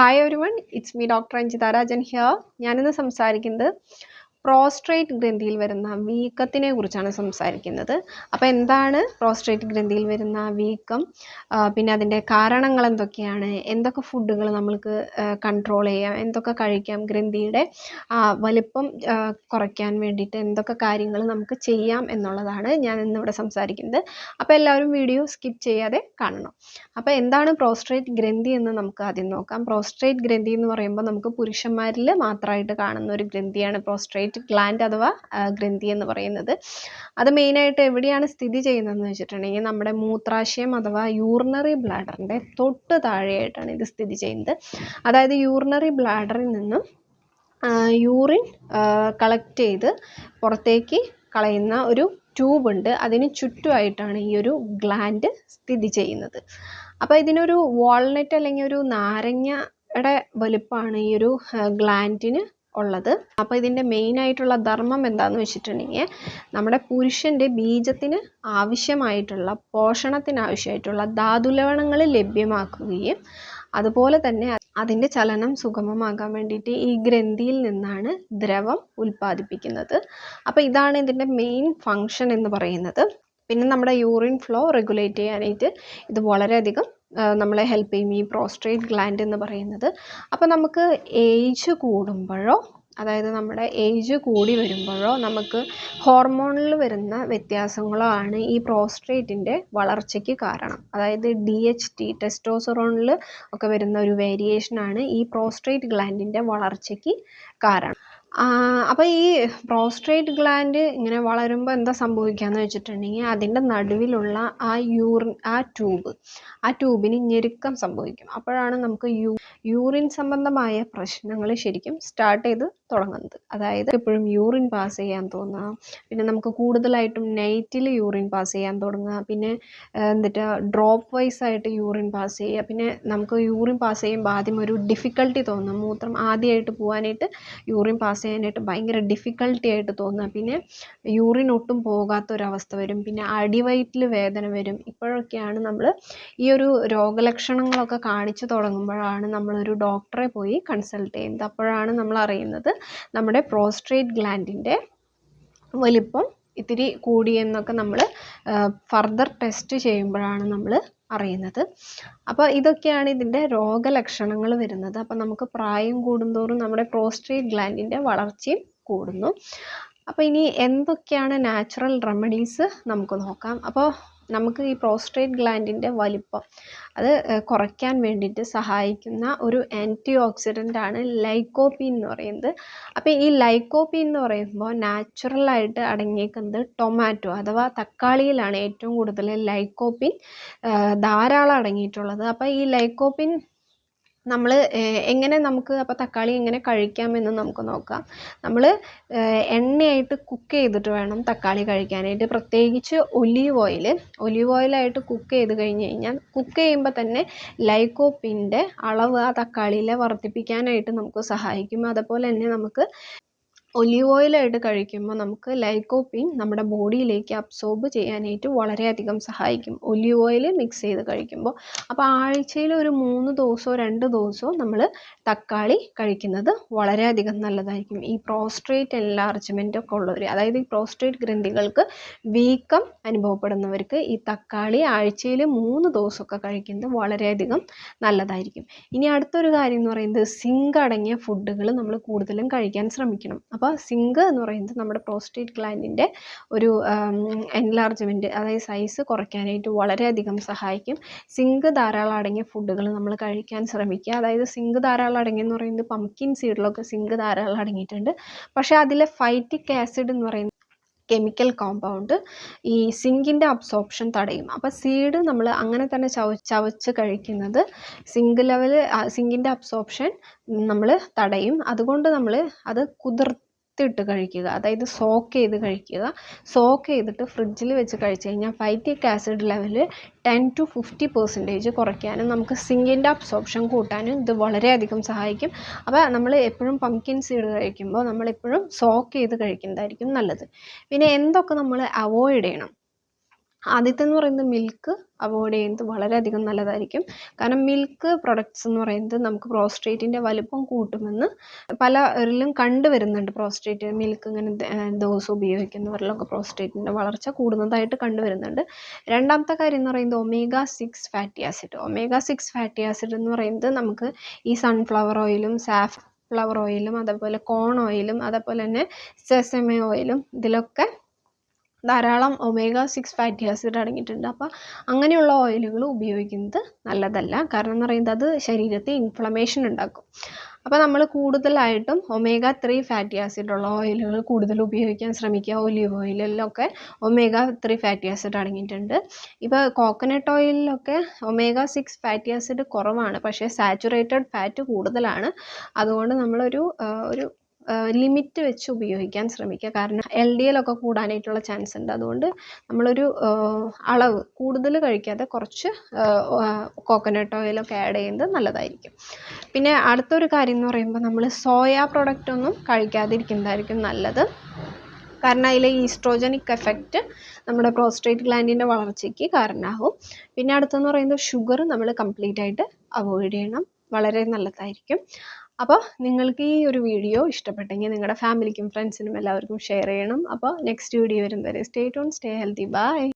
Hi everyone it's me doctor Anjitha Rajan here ഞാനിന്ന് സംസാരിക്കുന്നത് prostate ഗ്രന്ഥിയിൽ വരുന്ന വീക്കത്തിനെ കുറിച്ചാണ് സംസാരിക്കുന്നത്. അപ്പോൾ എന്താണ് പ്രോസ്ട്രേറ്റ് ഗ്രന്ഥിയിൽ വരുന്ന വീക്കം? പിന്നെ അതിന്റെ കാരണങ്ങൾ എന്തൊക്കെയാണ്? എന്തൊക്കെ ഫുഡുകൾ നമ്മൾക്ക് കൺട്രോൾ ചെയ്യാം? എന്തൊക്കെ കഴിക്കാം? ഗ്രന്ഥിയുടെ വലിപ്പം കുറയ്ക്കാൻ വേണ്ടിയിട്ട് എന്തൊക്കെ കാര്യങ്ങൾ നമുക്ക് ചെയ്യാം എന്നുള്ളതാണ് ഞാൻ ഇന്നിവിടെ സംസാരിക്കുന്നത്. അപ്പോൾ എല്ലാവരും വീഡിയോ സ്കിപ്പ് ചെയ്യാതെ കാണണം. അപ്പോൾ എന്താണ് പ്രോസ്ട്രേറ്റ് ഗ്രന്ഥി എന്ന് നമുക്ക് ആദ്യം നോക്കാം. പ്രോസ്ട്രേറ്റ് ഗ്രന്ഥി എന്ന് പറയുമ്പോൾ നമുക്ക് പുരുഷന്മാരിൽ മാത്രമായിട്ട് കാണുന്ന ഒരു ഗ്രന്ഥിയാണ് പ്രോസ്ട്രേറ്റ് ഗ്ലാൻഡ് അഥവാ ഗ്രന്ഥി എന്ന് പറയുന്നത്. അത് മെയിനായിട്ട് എവിടെയാണ് സ്ഥിതി ചെയ്യുന്നതെന്ന് വെച്ചിട്ടുണ്ടെങ്കിൽ നമ്മുടെ മൂത്രാശയം അഥവാ യൂറിനറി ബ്ലാഡറിന്റെ തൊട്ട് താഴെയായിട്ടാണ് ഇത് സ്ഥിതി ചെയ്യുന്നത്. അതായത് യൂറിനറി ബ്ലാഡറിൽ നിന്നും യൂറിൻ കളക്ട് ചെയ്ത് പുറത്തേക്ക് കളയുന്ന ഒരു ട്യൂബ് ഉണ്ട്. അതിന് ചുറ്റുമായിട്ടാണ് ഈ ഒരു ഗ്ലാൻഡ് സ്ഥിതി ചെയ്യുന്നത്. അപ്പോൾ ഇതിനൊരു വാൾനട്ട് അല്ലെങ്കിൽ ഒരു നാരങ്ങയുടെ വലുപ്പമാണ് ഈ ഒരു ഗ്ലാൻഡിന് ഉള്ളത്. അപ്പോൾ ഇതിന്റെ മെയിനായിട്ടുള്ള ധർമ്മം എന്താന്ന് വെച്ചിട്ടുണ്ടെങ്കിൽ നമ്മുടെ പുരുഷന്റെ ബീജത്തിന് ആവശ്യമായിട്ടുള്ള പോഷണത്തിന് ആവശ്യമായിട്ടുള്ള ധാതുലവണങ്ങൾ ലഭ്യമാക്കുകയും അതുപോലെ തന്നെ അതിന്റെ ചലനം സുഗമമാകാൻ വേണ്ടിയിട്ട് ഈ ഗ്രന്ഥിയിൽ നിന്നാണ് ദ്രവം ഉൽപ്പാദിപ്പിക്കുന്നത്. അപ്പോൾ ഇതാണ് ഇതിന്റെ മെയിൻ ഫങ്ഷൻ എന്ന് പറയുന്നത്. പിന്നെ നമ്മുടെ യൂറിൻ ഫ്ലോ റെഗുലേറ്റ് ചെയ്യാനായിട്ട് ഇത് വളരെയധികം നമ്മളെ ഹെൽപ്പ് ചെയ്യും ഈ പ്രോസ്ട്രേറ്റ് ഗ്ലാൻഡ് എന്ന് പറയുന്നത്. അപ്പോൾ നമുക്ക് ഏജ് കൂടുമ്പോഴോ അതായത് നമ്മുടെ ഏജ് കൂടി വരുമ്പോഴോ നമുക്ക് ഹോർമോണിൽ വരുന്ന വ്യത്യാസങ്ങളോ ആണ് ഈ പ്രോസ്ട്രേറ്റിന്റെ വളർച്ചയ്ക്ക് കാരണം. അതായത് ഡി എച്ച് ടി ടെസ്റ്റോസറോണിൽ ഒക്കെ വരുന്ന ഒരു വേരിയേഷനാണ് ഈ പ്രോസ്ട്രേറ്റ് ഗ്ലാൻഡിന്റെ വളർച്ചയ്ക്ക് കാരണം. അപ്പോൾ ഈ പ്രോസ്ട്രേറ്റ് ഗ്ലാൻഡ് ഇങ്ങനെ വളരുമ്പോൾ എന്താ സംഭവിക്കുകയെന്ന് വെച്ചിട്ടുണ്ടെങ്കിൽ അതിന്റെ നടുവിലുള്ള ആ യൂറിൻ ആ ട്യൂബ് ആ ട്യൂബിന് ഞെരുക്കം സംഭവിക്കും. അപ്പോഴാണ് നമുക്ക് യൂ യൂറിൻ സംബന്ധമായ പ്രശ്നങ്ങൾ ശരിക്കും സ്റ്റാർട്ട് ചെയ്ത് തുടങ്ങുന്നത്. അതായത് എപ്പോഴും യൂറിൻ പാസ് ചെയ്യാൻ തോന്നുക പിന്നെ നമുക്ക് കൂടുതലായിട്ടും നൈറ്റിൽ യൂറിൻ പാസ് ചെയ്യാൻ തുടങ്ങുക പിന്നെ ആ, എന്നിട്ട് ഡ്രോപ്പ് വൈസ് ആയിട്ട് യൂറിൻ പാസ് ചെയ്യുക പിന്നെ നമുക്ക് യൂറിൻ പാസ് ചെയ്യുമ്പോൾ ആദ്യം ഒരു ഡിഫിക്കൽട്ടി തോന്നും. മൂത്രം ആദ്യമായിട്ട് പോകാനായിട്ട് യൂറിൻ പാസ് ചെയ്യാനായിട്ട് ഭയങ്കര ഡിഫിക്കൽട്ടി ആയിട്ട് തോന്നുക പിന്നെ യൂറിൻ ഒട്ടും പോകാത്തൊരവസ്ഥ വരും. പിന്നെ അടിവയറ്റിൽ വേദന വരും. ഇപ്പോഴൊക്കെയാണ് നമ്മൾ ഈ ഒരു രോഗലക്ഷണങ്ങളൊക്കെ കാണിച്ചു തുടങ്ങുമ്പോഴാണ് നമ്മളൊരു ഡോക്ടറെ പോയി കൺസൾട്ട് ചെയ്യുന്നത്. അപ്പോഴാണ് നമ്മൾ അറിയുന്നത് നമ്മുടെ പ്രോസ്ട്രേറ്റ് ഗ്ലാൻഡിന്റെ വലിപ്പം ഇത്തിരി കൂടിയെന്നൊക്കെ നമ്മൾ ഫർദർ ടെസ്റ്റ് ചെയ്യുമ്പോഴാണ് നമ്മൾ അറിയുന്നത്. അപ്പോൾ ഇതൊക്കെയാണ് ഇതിന്റെ രോഗലക്ഷണങ്ങൾ വരുന്നത്. അപ്പോൾ നമുക്ക് പ്രായം കൂടുന്തോറും നമ്മുടെ പ്രോസ്ട്രേറ്റ് ഗ്ലാൻഡിന്റെ വളർച്ചയും കൂടുന്നു. അപ്പോൾ ഇനി എന്തൊക്കെയാണ് നാച്ചുറൽ റെമഡീസ് നമുക്ക് നോക്കാം. അപ്പോൾ നമുക്ക് ഈ പ്രോസ്ട്രേറ്റ് ഗ്ലാൻഡിന്റെ വലിപ്പം അത് കുറയ്ക്കാൻ വേണ്ടിയിട്ട് സഹായിക്കുന്ന ഒരു ആന്റി ഓക്സിഡന്റ് ആണ് ലൈക്കോപ്പീൻ എന്ന് പറയുന്നത്. അപ്പോൾ ഈ ലൈക്കോപ്പീൻ എന്ന് പറയുമ്പോൾ നാച്ചുറലായിട്ട് അടങ്ങിയിരിക്കുന്നത് ടൊമാറ്റോ അഥവാ തക്കാളിയിലാണ് ഏറ്റവും കൂടുതൽ ലൈക്കോപ്പിൻ ധാരാളം അടങ്ങിയിട്ടുള്ളത്. അപ്പോൾ ഈ ലൈക്കോപ്പിൻ നമ്മൾ എങ്ങനെ നമുക്ക് അപ്പോൾ തക്കാളി എങ്ങനെ കഴിക്കാമെന്ന് നമുക്ക് നോക്കാം. നമ്മൾ എണ്ണയായിട്ട് കുക്ക് ചെയ്തിട്ട് വേണം തക്കാളി കഴിക്കാനായിട്ട്. പ്രത്യേകിച്ച് ഒലീവ് ഓയിൽ ഒലീവ് ഓയിലായിട്ട് കുക്ക് ചെയ്ത് കഴിഞ്ഞ് കഴിഞ്ഞാൽ കുക്ക് ചെയ്യുമ്പോൾ തന്നെ ലൈക്കോപ്പിന്റെ അളവ് ആ തക്കാളിയിൽ വർദ്ധിപ്പിക്കാനായിട്ട് നമുക്ക് സഹായിക്കും. അതുപോലെ തന്നെ നമുക്ക് ഒലീവ് ഓയിലായിട്ട് കഴിക്കുമ്പോൾ നമുക്ക് ലൈക്കോപ്പിൻ നമ്മുടെ ബോഡിയിലേക്ക് അബ്സോർബ് ചെയ്യാനായിട്ട് വളരെയധികം സഹായിക്കും. ഒലീവ് ഓയിൽ മിക്സ് ചെയ്ത് കഴിക്കുമ്പോൾ. അപ്പോൾ ആഴ്ചയിൽ ഒരു മൂന്ന് ദിവസമോ രണ്ട് ദിവസമോ നമ്മൾ തക്കാളി കഴിക്കുന്നത് വളരെയധികം നല്ലതായിരിക്കും. ഈ പ്രോസ്ട്രേറ്റ് എൻലാർജ്മെന്റ് ഒക്കെ ഉള്ളവർ അതായത് ഈ പ്രോസ്ട്രേറ്റ് ഗ്രന്ഥികൾക്ക് വീക്കം അനുഭവപ്പെടുന്നവർക്ക് ഈ തക്കാളി ആഴ്ചയിൽ മൂന്ന് ദിവസമൊക്കെ കഴിക്കുന്നത് വളരെയധികം നല്ലതായിരിക്കും. ഇനി അടുത്തൊരു കാര്യം എന്ന് പറയുന്നത് സിങ്ക് അടങ്ങിയ ഫുഡുകൾ നമ്മൾ കൂടുതലും കഴിക്കാൻ ശ്രമിക്കണം. അപ്പോൾ സിങ്ക് എന്ന് പറയുന്നത് നമ്മുടെ പ്രോസ്റ്റേറ്റ് ഗ്ലാൻഡിന്റെ ഒരു എൻലാർജ്മെന്റ് അതായത് സൈസ് കുറയ്ക്കാനായിട്ട് വളരെയധികം സഹായിക്കും. സിങ്ക് ധാരാളം അടങ്ങിയ ഫുഡുകൾ നമ്മൾ കഴിക്കാൻ ശ്രമിക്കുക. അതായത് സിങ്ക് ധാരാളം അടങ്ങിയെന്ന് പറയുന്നത് പംകിൻ സീഡിലൊക്കെ സിങ്ക് ധാരാളം അടങ്ങിയിട്ടുണ്ട്. പക്ഷേ അതിലെ ഫൈറ്റിക് ആസിഡ് എന്ന് പറയുന്നത് കെമിക്കൽ കോമ്പൗണ്ട് ഈ സിങ്കിന്റെ അബ്സോർപ്ഷൻ തടയും. അപ്പോൾ സീഡ് നമ്മൾ അങ്ങനെ തന്നെ ചവ ചവച്ച് കഴിക്കുന്നത് സിങ്ക് ലെവൽ സിങ്കിന്റെ അബ്സോർപ്ഷൻ നമ്മൾ തടയും. അതുകൊണ്ട് നമ്മൾ അത് കുതിർത്തിട്ട് കഴിക്കുക. അതായത് സോക്ക് ചെയ്ത് കഴിക്കുക. സോക്ക് ചെയ്തിട്ട് ഫ്രിഡ്ജിൽ വെച്ച് കഴിച്ച് കഴിഞ്ഞാൽ phytic acid level ten to fifty percentage കുറയ്ക്കാനും നമുക്ക് സിങ്കിന്റെ അബ്സോർപ്ഷൻ കൂട്ടാനും ഇത് വളരെയധികം സഹായിക്കും. അപ്പോൾ നമ്മൾ എപ്പോഴും പംകിൻ സീഡ് കഴിക്കുമ്പോൾ നമ്മളെപ്പോഴും സോക്ക് ചെയ്ത് കഴിക്കുന്നതായിരിക്കും നല്ലത്. പിന്നെ എന്തൊക്കെ നമ്മൾ അവോയ്ഡ് ചെയ്യണം? ആദ്യത്തെ എന്ന് പറയുന്നത് മിൽക്ക് അവോയ്ഡ് ചെയ്യുന്നത് വളരെയധികം നല്ലതായിരിക്കും. കാരണം മിൽക്ക് പ്രൊഡക്ട്സ് എന്ന് പറയുന്നത് നമുക്ക് പ്രോസ്ട്രേറ്റിന്റെ വലുപ്പം കൂട്ടുമെന്ന് പലരിലും കണ്ടുവരുന്നുണ്ട് പ്രോസ്ട്രേറ്റ് മിൽക്ക് ഇങ്ങനെ ദിവസം ഉപയോഗിക്കുന്നവരിലൊക്കെ പ്രോസ്ട്രേറ്റിന്റെ വളർച്ച കൂടുന്നതായിട്ട് കണ്ടുവരുന്നുണ്ട് രണ്ടാമത്തെ കാര്യം എന്ന് പറയുന്നത് omega six fatty acid omega six fatty acid എന്ന് പറയുന്നത് നമുക്ക് ഈ സൺഫ്ലവർ ഓയിലും സാഫ് ഫ്ലവർ ഓയിലും അതേപോലെ കോൺ ഓയിലും അതേപോലെ തന്നെ സെസമ ഓയിലും ഇതിലൊക്കെ ധാരാളം ഒമേഗ സിക്സ് ഫാറ്റി ആസിഡ് അടങ്ങിയിട്ടുണ്ട്. അപ്പോൾ അങ്ങനെയുള്ള ഓയിലുകൾ ഉപയോഗിക്കുന്നത് നല്ലതല്ല. കാരണം എന്ന് പറയുന്നത് അത് ശരീരത്തിൽ ഇൻഫ്ലമേഷൻ ഉണ്ടാക്കും. അപ്പോൾ നമ്മൾ കൂടുതലായിട്ടും ഒമേഗ ത്രീ ഫാറ്റി ആസിഡ് ഉള്ള ഓയിലുകൾ കൂടുതൽ ഉപയോഗിക്കാൻ ശ്രമിക്കുക. ഒലിവ് ഓയിലിലൊക്കെ ഒമേഗ ത്രീ ഫാറ്റി ആസിഡ് അടങ്ങിയിട്ടുണ്ട്. ഇപ്പോൾ കോക്കനട്ട് ഓയിലിലൊക്കെ ഒമേഗ സിക്സ് ഫാറ്റി ആസിഡ് കുറവാണ്. പക്ഷേ സാച്ചുറേറ്റഡ് ഫാറ്റ് കൂടുതലാണ്. അതുകൊണ്ട് നമ്മളൊരു ഒരു ലിമിറ്റ് വെച്ച് ഉപയോഗിക്കാൻ ശ്രമിക്കുക. കാരണം എൽ ഡി എൽ ഒക്കെ കൂടാനായിട്ടുള്ള ചാൻസ് ഉണ്ട്. അതുകൊണ്ട് നമ്മളൊരു അളവ് കൂടുതൽ കഴിക്കാതെ കുറച്ച് കോക്കനട്ട് ഓയിലൊക്കെ ആഡ് ചെയ്യുന്നത് നല്ലതായിരിക്കും. പിന്നെ അടുത്തൊരു കാര്യം എന്ന് പറയുമ്പോൾ നമ്മൾ സോയ പ്രൊഡക്റ്റ് ഒന്നും കഴിക്കാതിരിക്കുന്നതായിരിക്കും നല്ലത്. കാരണം അതിലെ ഈസ്ട്രോജനിക് എഫക്റ്റ് നമ്മുടെ പ്രോസ്ട്രേറ്റ് ഗ്ലാൻഡിന്റെ വളർച്ചയ്ക്ക് കാരണമാകും പിന്നെ അടുത്തെന്ന് പറയുന്നത് ഷുഗർ നമ്മൾ കംപ്ലീറ്റ് ആയിട്ട് അവോയ്ഡ് ചെയ്യണം. വളരെ നല്ലതായിരിക്കും. അപ്പോൾ നിങ്ങൾക്ക് ഈ ഒരു വീഡിയോ ഇഷ്ടപ്പെട്ടെങ്കിൽ നിങ്ങളുടെ ഫാമിലിക്കും ഫ്രണ്ട്സിനും എല്ലാവർക്കും ഷെയർ ചെയ്യണം. അപ്പോൾ നെക്സ്റ്റ് വീഡിയോ വരും വരെ stay tuned stay healthy bye